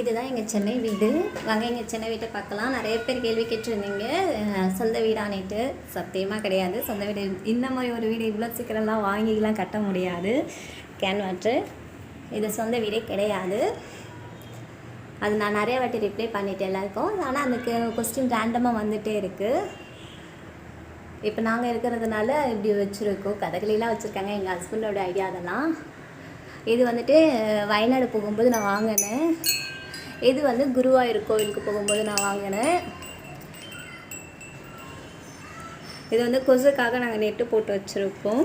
இதுதான் எங்கள் சென்னை வீடு. வாங்க எங்கள் சென்னை வீட்டை பார்க்கலாம். நிறைய பேர் கேள்வி கேட்டிருந்தீங்க. சொந்த வீடானிட்டு. சத்தியமாக கிடையாது. சொந்த வீடு இந்த மாதிரி ஒரு வீடு இவ்வளோ சீக்கிரம்லாம் வாங்கிலாம் கட்ட முடியாது. கேன்வாட்ரு இது சொந்த வீடே கிடையாது. அது நான் நிறைய வாட்டி ரிப்ளை பண்ணிட்டேன் எல்லாருக்கும். ஆனால் அந்த கொஸ்டின் ரேண்டமாக வந்துகிட்டே இருக்குது இப்போ நாங்கள் இருக்கிறதுனால இப்படி வச்சுருக்கோம். கதகளிலாம் வச்சுருக்காங்க. எங்கள் ஹஸ்பண்டோட ஐடியா அதெல்லாம். இது வந்துட்டு வயநாடு போகும்போது நான் வாங்கினேன். இது வந்து குருவாயூர் கோவிலுக்கு போகும்போது நான் வாங்கினேன். இது வந்து கொசுக்காக நாங்கள் நெட்டு போட்டு வச்சுருக்கோம்.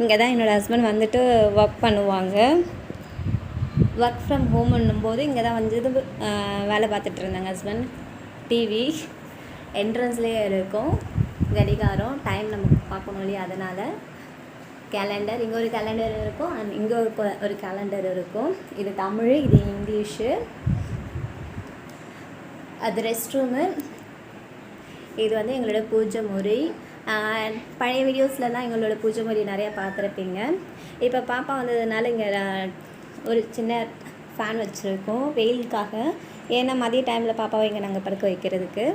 இங்கே தான் என்னோடய ஹஸ்பண்ட் வந்துட்டு ஒர்க் பண்ணுவாங்க. ஒர்க் ஃப்ரம் ஹோம்னும் போது இங்கே தான் வந்து வேலை பார்த்துட்டு இருந்தாங்க ஹஸ்பண்ட் டிவி என்ட்ரன்ஸ்லேயே இருக்கும். கடிகாரம் டைம் நமக்கு பார்க்கணும் இல்லையா? அதனால் கேலண்டர் இங்கே ஒரு கேலண்டர் இருக்கும் அண்ட் இங்கே ஒரு ஒரு கேலண்டர் இருக்கும். இது தமிழ் இது இங்கிலீஷு. அது ரெஸ்ட் ரூமு இது வந்து எங்களோட பூஜை முறை. பழைய வீடியோஸ்லலாம் எங்களோட பூஜை முறை நிறையா பார்த்துருப்பீங்க. இப்போ பாப்பா வந்ததுனால இங்கே ஒரு சின்ன ஃபேன் வச்சுருக்கோம் வெயிலுக்காக. ஏன்னா மதிய டைமில் பாப்பாவை இங்கே நாங்கள் படுக்க வைக்கிறதுக்கு.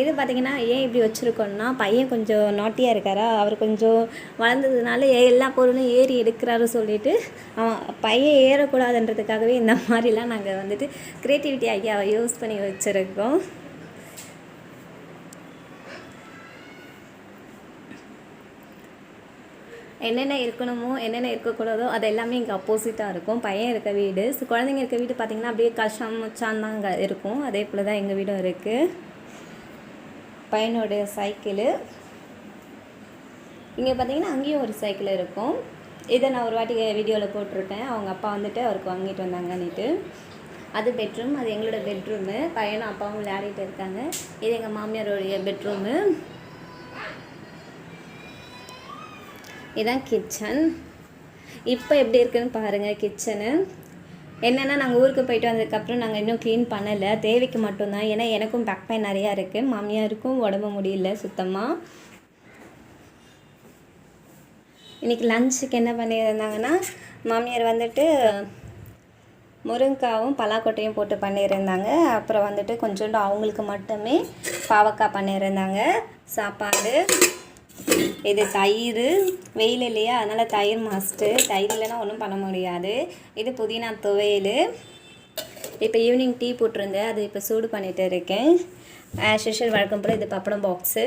இது பார்த்திங்கன்னா ஏன் இப்படி வச்சுருக்கோன்னா பையன் கொஞ்சம் நாட்டியாக இருக்காரா? அவர் கொஞ்சம் வளர்ந்ததுனால ஏ- எல்லா பொருளும் ஏறி எடுக்கிறாரு சொல்லிட்டு அவன் பையன் ஏறக்கூடாதுன்றதுக்காகவே இந்த மாதிரிலாம் நாங்கள் வந்துட்டு க்ரியேட்டிவிட்டி ஐடியாவை யூஸ் பண்ணி வச்சுருக்கோம். என்னென்ன இருக்கணுமோ என்னென்ன இருக்கக்கூடாதோ அது எல்லாமே இங்கே அப்போசிட்டாக இருக்கும். பையன் இருக்க வீடு ஸோ குழந்தைங்க இருக்க வீடு பார்த்திங்கன்னா அப்படியே கஷ்டம் மச்சான் தான் அங்கே இருக்கும். அதே போல் தான் எங்கள் வீடும் இருக்குது பையனோட சைக்கிளு. இங்கே பார்த்தீங்கன்னா அங்கேயும் ஒரு சைக்கிள் இருக்கும். இதை நான் ஒரு வாட்டி வீடியோவில் போட்டிருப்பேன் அவங்க அப்பா வந்துட்டு அவருக்கு வாங்கிட்டு வந்தாங்கன்னுட்டு. அது பெட்ரூம். அது எங்களோட பெட்ரூமு. பையனும் அப்பாவும் விளையாடிட்டு இருக்காங்க. இது எங்கள் மாமியாரோடைய பெட்ரூமு. இதுதான் கிச்சன். இப்போ எப்படி இருக்குன்னு பாருங்கள் கிச்சனு. என்னென்னா நாங்கள் ஊருக்கு போயிட்டு வந்ததுக்கப்புறம் நாங்கள் இன்னும் க்ளீன் பண்ணலை. தேவைக்கு மட்டும்தான். ஏன்னா எனக்கும் பேக் பெயின் நிறையா இருக்குது மாமியாருக்கும் உடம்பு முடியல சுத்தமாக இன்றைக்கி லஞ்சுக்கு என்ன பண்ணியிருந்தாங்கன்னா மாமியார் வந்துட்டு முருங்காவும் பலாக்கொட்டையும் போட்டு பண்ணியிருந்தாங்க. அப்புறம் வந்துட்டு கொஞ்சோண்டு அவங்களுக்கு மட்டுமே பாவக்காய் பண்ணியிருந்தாங்க. சாப்பாடு. இது தயிர். வெயில் இல்லையா? அதனால் தயிர் மஸ்ட்டு தயிர் இல்லைன்னா ஒன்றும் பண்ண முடியாது. இது புதினா துவையல். இப்போ ஈவினிங் டீ போட்டிருந்தேன். அது இப்போ சூடு பண்ணிட்டு இருக்கேன். ஆஸ் யூஷுவல் வழக்கம் போல் இது பப்படம் பாக்ஸு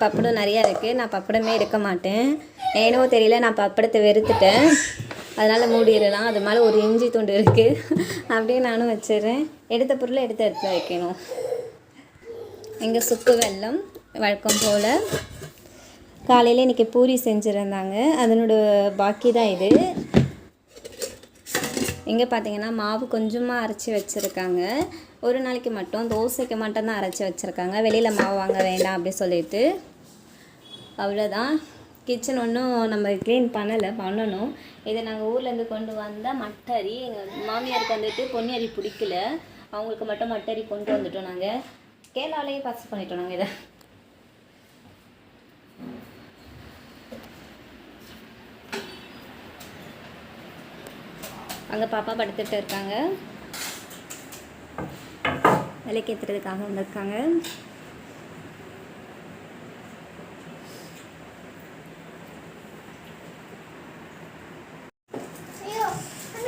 பப்படம் நிறையா இருக்குது நான் பப்படமே எடுக்க மாட்டேன். ஏனோ தெரியல நான் பப்படத்தை வெறுத்துட்டேன். அதனால் மூடிடலாம் அது மேலே ஒரு இஞ்சி துண்டு இருக்குது அப்படியே நானும் வச்சிடுறேன். எடுத்த பொருளை எடுத்து எடுத்து வைக்கணும். இங்கே சுக்கு வெல்லம் வழக்கம் போல். காலையில் இன்றைக்கி பூரி செஞ்சுருந்தாங்க. அதனோட பாக்கி தான் இது. இங்கே பார்த்தீங்கன்னா மாவு கொஞ்சமாக அரைச்சி வச்சுருக்காங்க. ஒரு நாளைக்கு மட்டும் தோசைக்கு மட்டும் தான் அரைச்சி வச்சுருக்காங்க. வெளியில் மாவு வாங்க வேண்டாம் அப்படி சொல்லிட்டு. அவ்வளோதான் கிச்சன் ஒன்றும் நம்ம க்ளீன் பண்ணலை பண்ணணும். இதை நாங்கள் ஊர்லேருந்து கொண்டு வந்த மட்டரி எங்கள் மாமியாருக்கு வந்துட்டு பொன்னி பிடிக்கல. அவங்களுக்கு மட்டும் மட்டரி கொண்டு வந்துட்டோம் நாங்கள் ஸ்கேலாலேயே பாஸ் பண்ணிட்டோம் நாங்கள் இதை. அங்கே பாப்பா படுத்துட்டு இருக்காங்க. விலைக்கு ஏற்றுறதுக்காக வந்திருக்காங்க.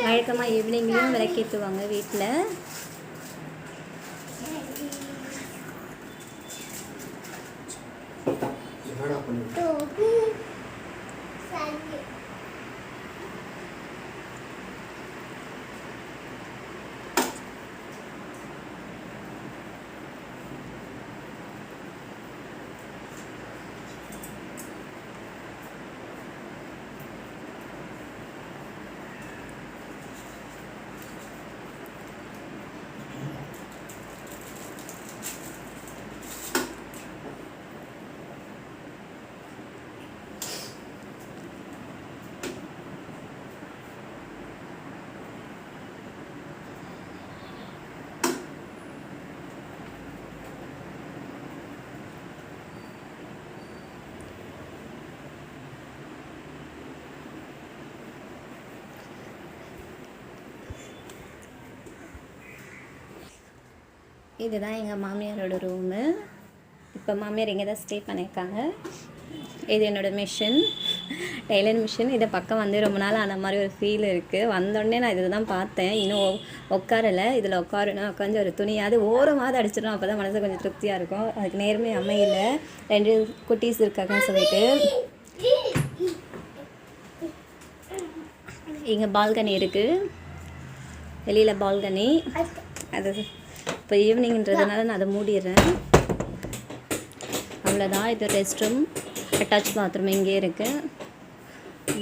வழக்கமாக ஈவினிங்லேயும் விளக்கேற்றுவாங்க வீட்டில் இதுதான் எங்கள் மாமியாரோட ரூமு. இப்போ மாமியார் இங்கே தான் ஸ்டே பண்ணியிருக்காங்க இது என்னோடய மிஷின் டெய்லர் மிஷின் இதை பக்கம் வந்து ரொம்ப நாள் ஆன மாதிரி ஒரு ஃபீல் இருக்குது வந்தோடனே நான் இதை தான் பார்த்தேன். இன்னும் உட்காரலை. இதில் உட்காரணும் உட்காந்து ஒரு துணியாவது ஓரமாவது அடிச்சிடணும். அப்போ தான் மனசு கொஞ்சம் திருப்தியாக இருக்கும். அதுக்கு நேர்மை அமையல. ரெண்டு குட்டீஸ் இருக்காங்கன்னு சொல்லிட்டு. இங்கே பால்கனி இருக்குது வெளியில் பால்கனி அது இப்போ ஈவினிங்ன்றதுனால நான் அதை மூடிடுறேன். அவ்வளோதான் இது ரெஸ்ட் ரூம் அட்டாச் பாத்ரூம் இங்கே இருக்குது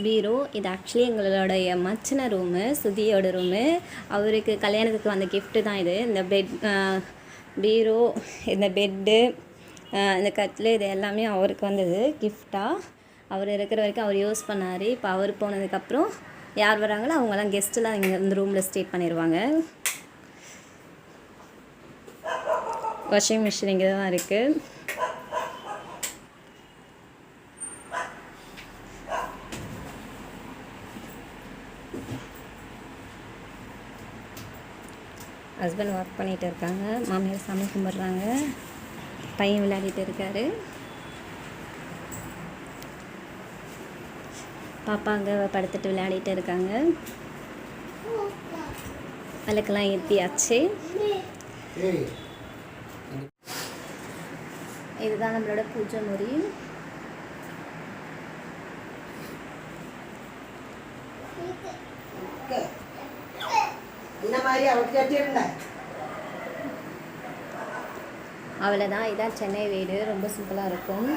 பீரோ இது ஆக்சுவலி எங்களுடைய மச்சின ரூமு சுதியோட ரூமு அவருக்கு கல்யாணத்துக்கு வந்த கிஃப்ட்டு தான் இது. இந்த பெட் பீரோ இந்த பெட்டு இந்த கட்டில் இது எல்லாமே அவருக்கு வந்தது. கிஃப்டாக அவர் இருக்கிற வரைக்கும் அவர் யூஸ் பண்ணார். இப்போ அவர் போனதுக்கப்புறம் யார் வராங்களோ அவங்கெல்லாம் கெஸ்ட்டெலாம் இங்கே இந்த ரூமில் ஸ்டே பண்ணிடுவாங்க வாஷிங் மிஷின் இங்கே தான் இருக்குது ஹஸ்பண்ட் ஒர்க் பண்ணிகிட்டு இருக்காங்க. மாமியார் சாமி கும்பிட்றாங்க. பையன் விளையாடிட்டு இருக்காரு. பாப்பா அங்கே படுத்துட்டு விளையாடிட்டு இருக்காங்க. விளக்கெல்லாம் ஏற்றியாச்சு இதுதான் நம்மளோட பூஜை முறி. அவ்வளோதான் இதான் சென்னை வீடு. ரொம்ப சிம்பிளாக இருக்கும்.